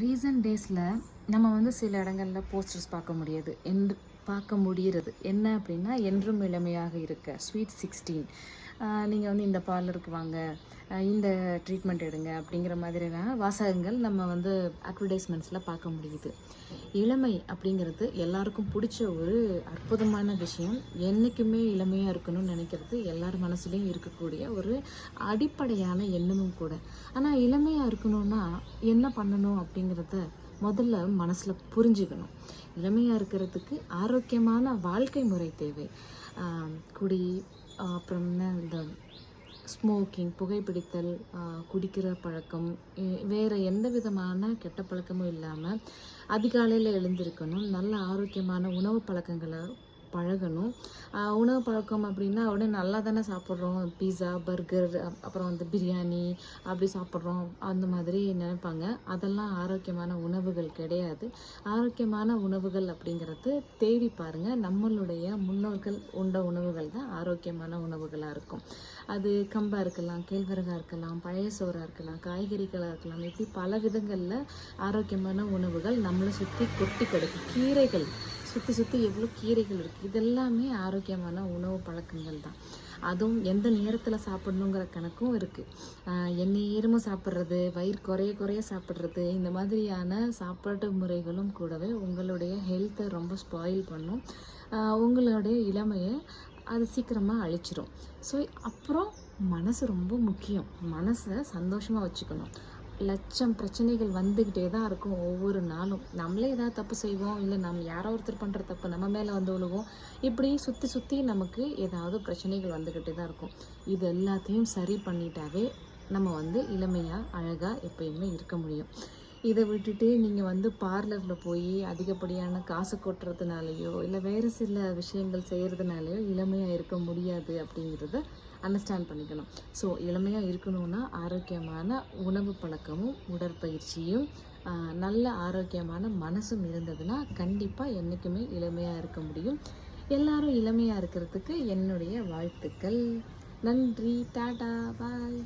Recent டேஸில் நம்ம வந்து சில இடங்களில் போஸ்டர்ஸ் பார்க்க முடியாது. என்று பார்க்க முடிகிறது. என்ன அப்படின்னா என்றும் இளமையாக இருக்க ஸ்வீட் சிக்ஸ்டீன். நீங்கள் வந்து இந்த பார்லருக்கு வாங்க இந்த ட்ரீட்மெண்ட் எடுங்க அப்படிங்கிற மாதிரியான வாசகங்கள் நம்ம வந்து அட்வர்டைஸ்மெண்ட்ஸில் பார்க்க முடியுது. இளமை அப்படிங்கிறது எல்லாருக்கும் பிடிச்ச ஒரு அற்புதமான விஷயம். என்றைக்குமே இளமையாக இருக்கணும்னு நினைக்கிறது எல்லார் மனசுலேயும் இருக்கக்கூடிய ஒரு அடிப்படையான எண்ணமும் கூட. ஆனால் இளமையாக இருக்கணும்னா என்ன பண்ணணும் அப்படிங்கிறத முதல்ல மனசில் புரிஞ்சுக்கணும். இளமையாக இருக்கிறதுக்கு ஆரோக்கியமான வாழ்க்கை முறை தேவை. குடி அப்புறம் என்ன இந்த ஸ்மோக்கிங் புகைப்பிடித்தல் குடிக்கிற பழக்கம் வேறு எந்த விதமான கெட்ட பழக்கமும் இல்லாமல் அதிகாலையில் எழுந்திருக்கணும். நல்ல ஆரோக்கியமான உணவு பழக்கங்களை பழகணும். உணவு பழக்கம் அப்படின்னா உடனே நல்லா தானே சாப்பிட்றோம். பீஸா பர்கர் அப்புறம் வந்து பிரியாணி அப்படி சாப்பிட்றோம். அந்த மாதிரி நினைப்பாங்க. அதெல்லாம் ஆரோக்கியமான உணவுகள் கிடையாது. ஆரோக்கியமான உணவுகள் அப்படிங்கிறது தேடி பாருங்கள் நம்மளுடைய முன்னோர்கள் உண்ட உணவுகள் தான் ஆரோக்கியமான உணவுகளாக இருக்கும். அது கம்பா இருக்கலாம் கேழ்வரகா இருக்கலாம் பழைய சோறாக இருக்கலாம் காய்கறிகளாக இருக்கலாம். இப்படி பல விதங்களில் ஆரோக்கியமான உணவுகள் நம்மளை சுற்றி கொட்டி கிடக்கும் கீரைகள் சுற்றி சுற்றி எவ்வளோ கீரைகள் இருக்குது இதெல்லாமே ஆரோக்கியமான உணவு பழக்கங்கள் தான். அதுவும் எந்த நேரத்தில் சாப்பிடணுங்கிற கணக்கும் இருக்குது எண்ணெய் சாப்பிட்றது வயிறு குறைய குறைய சாப்பிட்றது இந்த மாதிரியான சாப்பாட்டு முறைகளும் கூடவே உங்களுடைய ஹெல்த்தை ரொம்ப ஸ்பாயில் பண்ணும். உங்களுடைய இளமையை அது சீக்கிரமாக அழிச்சிரும். ஸோ அப்புறம் மனசு ரொம்ப முக்கியம். மனசை சந்தோஷமாக வச்சுக்கணும். லட்சம் பிரச்சனைகள் வந்துக்கிட்டே தான் இருக்கும் ஒவ்வொரு நாளும். நம்மளே ஏதாவது தப்பு செய்வோம் இல்லை நம்ம யாரோ ஒருத்தர் பண்ணுற தப்பு நம்ம மேலே வந்து விழுவோம். இப்படி சுற்றி சுற்றி நமக்கு ஏதாவது பிரச்சனைகள் வந்துக்கிட்டே தான் இருக்கும். இது எல்லாத்தையும் சரி பண்ணிட்டாவே நம்ம வந்து இளமையாக அழகாக எப்பயுமே இருக்க முடியும். இதை விட்டுட்டு நீங்கள் வந்து பார்லரில் போய் அதிகப்படியான காசு கொட்டுறதுனாலையோ இல்லை வேறு சில விஷயங்கள் செய்கிறதுனாலையோ இளமையாக இருக்க முடியாது அப்படிங்கிறத அண்டர்ஸ்டாண்ட் பண்ணிக்கணும். ஸோ இளமையாக இருக்கணும்னா ஆரோக்கியமான உணவு பழக்கமும் உடற்பயிற்சியும் நல்ல ஆரோக்கியமான மனசும் இருந்ததுன்னா கண்டிப்பாக என்றைக்குமே இளமையாக இருக்க முடியும். எல்லாரும் இளமையாக இருக்கிறதுக்கு என்னுடைய வாழ்த்துக்கள். நன்றி. டாடா. பாய்.